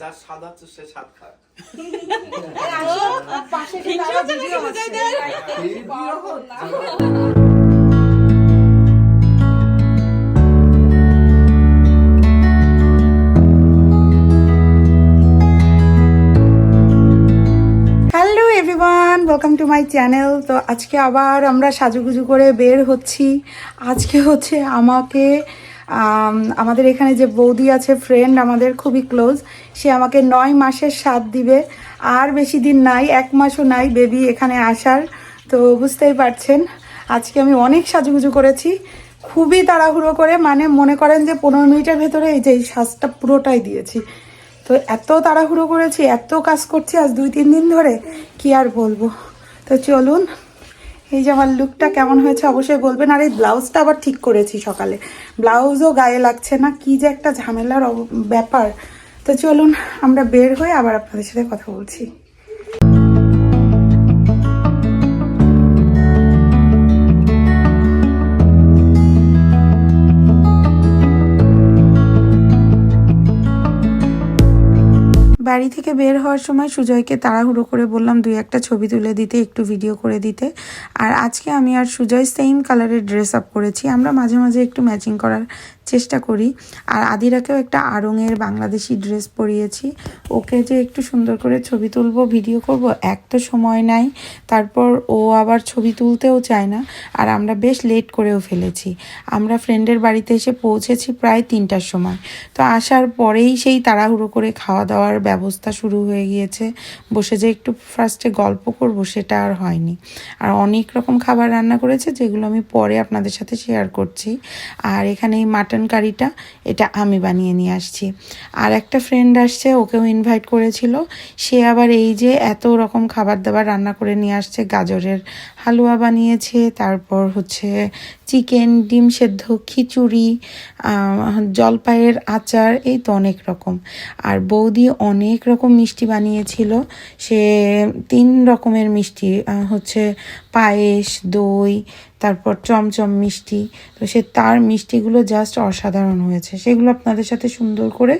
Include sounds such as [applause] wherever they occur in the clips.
যার স্বাদ আছে সে স্বাদ খায় ওয়েলকাম টু মাই চ্যানেল তো আজকে আবার আমরা সাজুগুজু করে বের হচ্ছি। আজকে হচ্ছে আমাকে আম, আমাদের এখানে যে বৌদি আছে ফ্রেন্ড আমাদের খুবই ক্লোজ সে আমাকে নয় মাসের স্বাদ দিবে। আর বেশি দিন নাই, এক মাসও নাই বেবি এখানে আসার। তো বুঝতেই পারছেন, আজকে আমি অনেক সাজুগুজু করেছি। খুবই তাড়াহুড়ো করে মানে মনে করেন যে পনেরো মিনিটের ভেতরে এই যে এই সাজটা পুরোটাই দিয়েছি। তো এত তাড়াহুড়ো করেছি, এত কাজ করছি আজ দুই তিন দিন ধরে, কি আর বলব? তো চলুন এই যে আমার লুকটা কেমন হয়েছে অবশ্যই বলবেন। আর এই ব্লাউজটা আবার ঠিক করেছি সকালে। ব্লাউজও গায়ে লাগছে না, কি যে একটা ঝামেলার ব্যাপার। তো চলুন, আমরা বের হয়ে আবার আপনাদের সাথে কথা বলছি। বাড়ি থেকে বের হওয়ার সময় সুজয়কে তাড়াহুড়ো করে বললাম, দুই একটা ছবি তুলে দিতে, একটু ভিডিও করে দিতে। আর আজকে আমি আর সুজয় সেম কালারের ড্রেস আপ করেছি। আমরা মাঝে মাঝে একটু ম্যাচিং করার চেষ্টা করি। আর আদিরাকেও একটা আড়ঙের বাংলাদেশি ড্রেস পরিয়েছি। ওকে যে একটু সুন্দর করে ছবি তুলবো, ভিডিও করব, এক তো সময় নাই। তারপর ও আবার ছবি তুলতেও চায় না। আর আমরা বেশ লেট করেও ফেলেছি। আমরা ফ্রেন্ডের বাড়িতে এসে পৌঁছেছি প্রায় তিনটার সময়। তো আসার পরেই সেই তাড়াহুড়ো করে খাওয়া দাওয়ার ব্যবস্থা শুরু হয়ে গিয়েছে। বসে যে একটু ফার্স্টে গল্প করব সেটা আর হয়নি। আর অনেক রকম খাবার রান্না করেছে, যেগুলো আমি পরে আপনাদের সাথে শেয়ার করছি। আর এখানে এই মাটন কারিটা, এটা আমি বানিয়ে নিয়ে আসছি। আর একটা ফ্রেন্ড আসছে, ওকেও ইনভাইট করেছিল। সে আবার এই যে এত রকম খাবার দাবার রান্না করে নিয়ে আসছে, গাজরের হালুয়া বানিয়েছে, তারপর হচ্ছে চিকেন ডিম সেদ্ধ, খিচুড়ি জলপাইয়ের আচার, এই তো অনেক রকম। আর বৌদি অনেক রকম মিষ্টি বানিয়েছিল। সে তিন রকমের মিষ্টি হচ্ছে পায়েস, দই তারপর চমচম মিষ্টি। তো সে তার মিষ্টিগুলো জাস্ট অসাধারণ হয়েছে। সেগুলো আপনাদের সাথে সুন্দর করে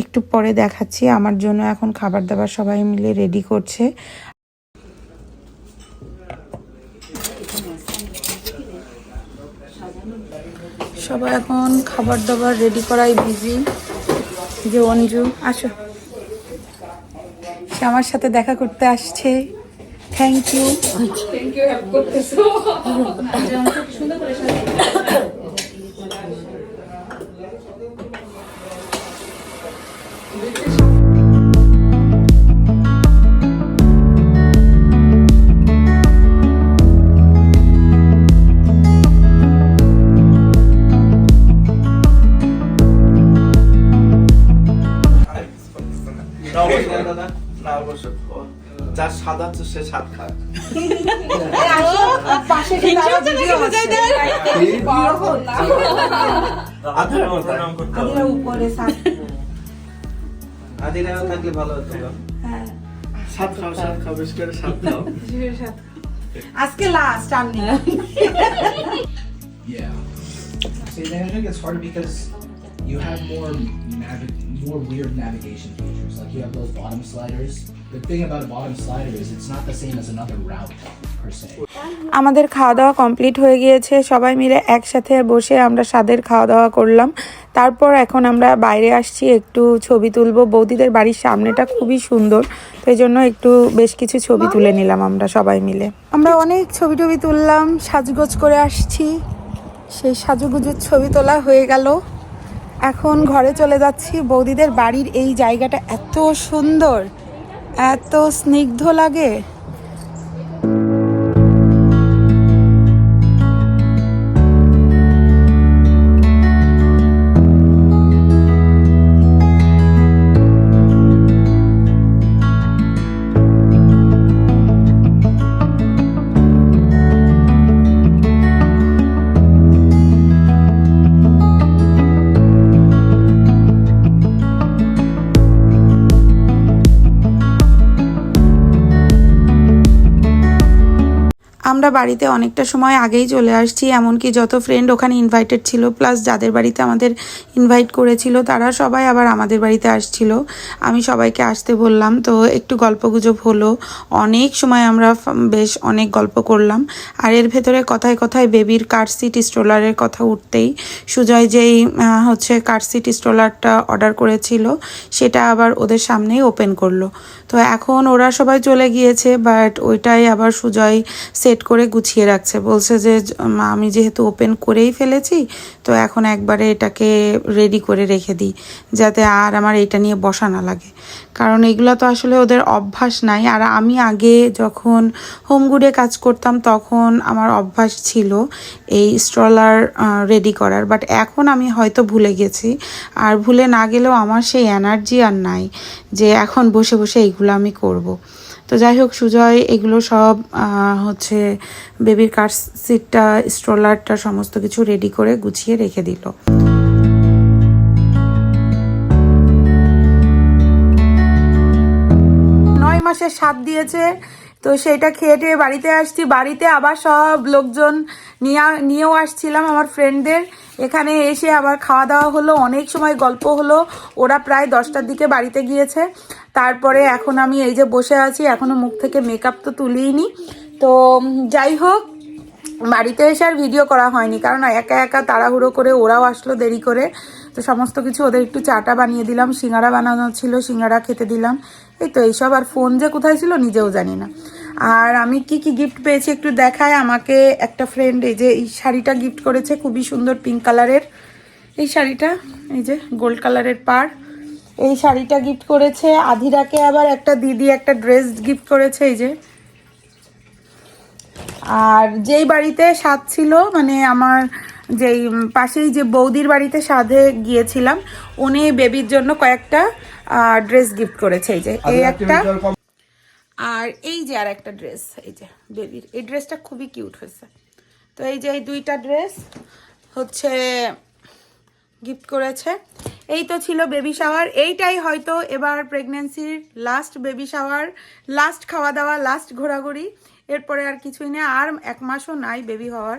একটু পরে দেখাচ্ছি। আমার জন্য এখন খাবার দাবার সবাই মিলে রেডি করছে। সবাই এখন খাবার দাবার রেডি করাই বিজি যে অঞ্জু, আসো। সে আমার সাথে দেখা করতে আসছে। থ্যাংক ইউ না অবশ্যই দাদা না অবশ্যই ও, যার স্বাদ আছে সে স্বাদ খায় [laughs] আদিরাও থাকলে ভালো হতো গো। স্বাদ খাও স্বাদ খাও বেশ করে স্বাদ খাও আজকে লাস্ট আমি Yeah. See, harder because you have more navi- more weird navigation features. Like, you have those bottom sliders. The thing about a bottom slider is it's not the same as another route. আমাদের খাওয়া দাওয়া complete হয়ে গিয়েছে। সবাই মিলে একসাথে বসে আমরা স্বাদের খাওয়া দাওয়া করলাম। তারপর এখন আমরা বাইরে আসছি। একটু ছবি তুলবো। বৌদিদের বাড়ির সামনেটা খুবই সুন্দর। তো এই জন্য একটু বেশ কিছু ছবি তুলে নিলাম আমরা সবাই মিলে। আমরা অনেক ছবি টবি তুললাম, সাজগোজ করে আসছি। সেই সাজুগুজুর ছবি তোলা হয়ে গেল। এখন ঘরে চলে যাচ্ছি। বৌদিদের বাড়ির এই জায়গাটা এত সুন্দর এত স্নিগ্ধ লাগে। আমরা বাড়িতে অনেকটা সময় আগেই চলে আসছি, এমনকি যত ফ্রেন্ড ওখানে ইনভাইটেড ছিল প্লাস যাদের বাড়িতে আমাদের ইনভাইট করেছিল, তারা সবাই আবার আমাদের বাড়িতে আসছিল। আমি সবাইকে আসতে বললাম, তো একটু গল্পগুজব হলো। অনেক সময় আমরা বেশ অনেক গল্প করলাম। আর এর ভেতরে কথায় কথায় বেবির কার সিট স্ট্রোলারের কথা উঠতেই সুজয় যেই হচ্ছে কার সিট স্ট্রোলারটা অর্ডার করেছিল, সেটা আবার ওদের সামনেই ওপেন করল। তো এখন ওরা সবাই চলে গিয়েছে বাট ওইটাই আবার সুজয় সেট করে গুছিয়ে রাখছে। বলছে যে আমি যেহেতু ওপেন করেই ফেলেছি, তো এখন একবারে এটাকে রেডি করে রেখে দিই, যাতে আর আমার এটা নিয়ে বসা না লাগে। কারণ এগুলো তো আসলে ওদের অভ্যাস নাই। আর আমি আগে যখন হোমগুডে কাজ করতাম, তখন আমার অভ্যাস ছিল এই স্ট্রলার রেডি করার। বাট এখন আমি হয়তো ভুলে গেছি। আর ভুলে না গেলেও আমার সেই এনার্জি আর নাই যে, এখন বসে বসে এইগুলো আমি করব। তো যাই হোক, সুজয়, এগুলো সব হচ্ছে বেবির কার সিটটা স্ট্রলারটা সমস্ত কিছু রেডি করে গুছিয়ে রেখে দিল। নয় মাসের স্বাদ দিয়েছে, তো সেটা খেয়ে টেয়ে বাড়িতে আসছি। বাড়িতে আবার সব লোকজন নিয়ে, নিয়েও আসছিলাম আমার ফ্রেন্ডদের এখানে এসে আবার খাওয়া দাওয়া হলো, অনেক সময় গল্প হলো। ওরা প্রায় দশটার দিকে বাড়িতে গিয়েছে। তারপরে এখন আমি এই যে বসে আছি, এখনও মুখ থেকে মেকআপ তো তুলিনি তো যাই হোক, বাড়িতে এসে আর ভিডিও করা হয়নি, কারণ একা একা তাড়াহুড়ো করে ওরাও আসলো দেরি করে। তো সমস্ত কিছু ওদের একটু চাটা বানিয়ে দিলাম, সিঙ্গারা বানানো ছিল, সিঙ্গারা খেতে দিলাম। এই তো এইসব, আর ফোন যে কোথায় ছিল নিজেও জানি না। আর আমি কি কি গিফট পেয়েছি একটু দেখায় আমাকে একটা ফ্রেন্ড এই যে এই শাড়িটা গিফট করেছে, খুবই সুন্দর পিঙ্ক কালারের এই শাড়িটা, এই যে গোল্ড কালারের পার এই শাড়িটা গিফট করেছে আধিরাকে আবার একটা দিদি একটা ড্রেস গিফট করেছে এই যে। আর যেই বাড়িতে স্বাদ ছিল মানে আমার যেই পাশেই যে বৌদির বাড়িতে সাধে গিয়েছিলাম উনি বেবির জন্য কয়েকটা ড্রেস গিফট করেছে এই যে। এই একটা আর এই যে আর একটা ড্রেস এই যে বেবির। এই ড্রেসটা খুবই কিউট হয়েছে। তো এই যে এই দুইটা ড্রেস হচ্ছে গিফট করেছে। এই তো ছিল বেবি শাওয়ার এইটাই হয়তো এবার প্রেগনেন্সির লাস্ট বেবি শাওয়ার লাস্ট খাওয়া দাওয়া লাস্ট ঘোরাঘুরি। এরপরে আর কিছুই নেই, আর এক মাসও নাই বেবি হওয়ার।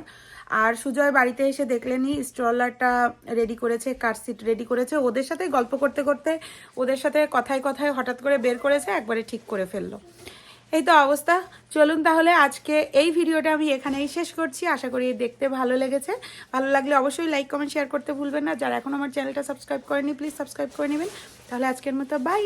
আর সুজয় বাড়িতে এসে দেখলেনি স্ট্রলারটা রেডি করেছে কার সিট রেডি করেছে। ওদের সাথে গল্প করতে করতে, ওদের সাথে কথায় কথায় হঠাৎ করে বের করেছে, একবারে ঠিক করে ফেলল। এই তো অবস্থা। চলুন তাহলে আজকে এই ভিডিওটা আমি এখানেই শেষ করছি। আশা করি দেখতে ভালো লেগেছে। ভালো লাগলে অবশ্যই লাইক কমেন্ট শেয়ার করতে ভুলবেন না। যারা এখন আমার চ্যানেলটা সাবস্ক্রাইব করেনি প্লিজ সাবস্ক্রাইব করে নেবেন। তাহলে আজকের মতো বাই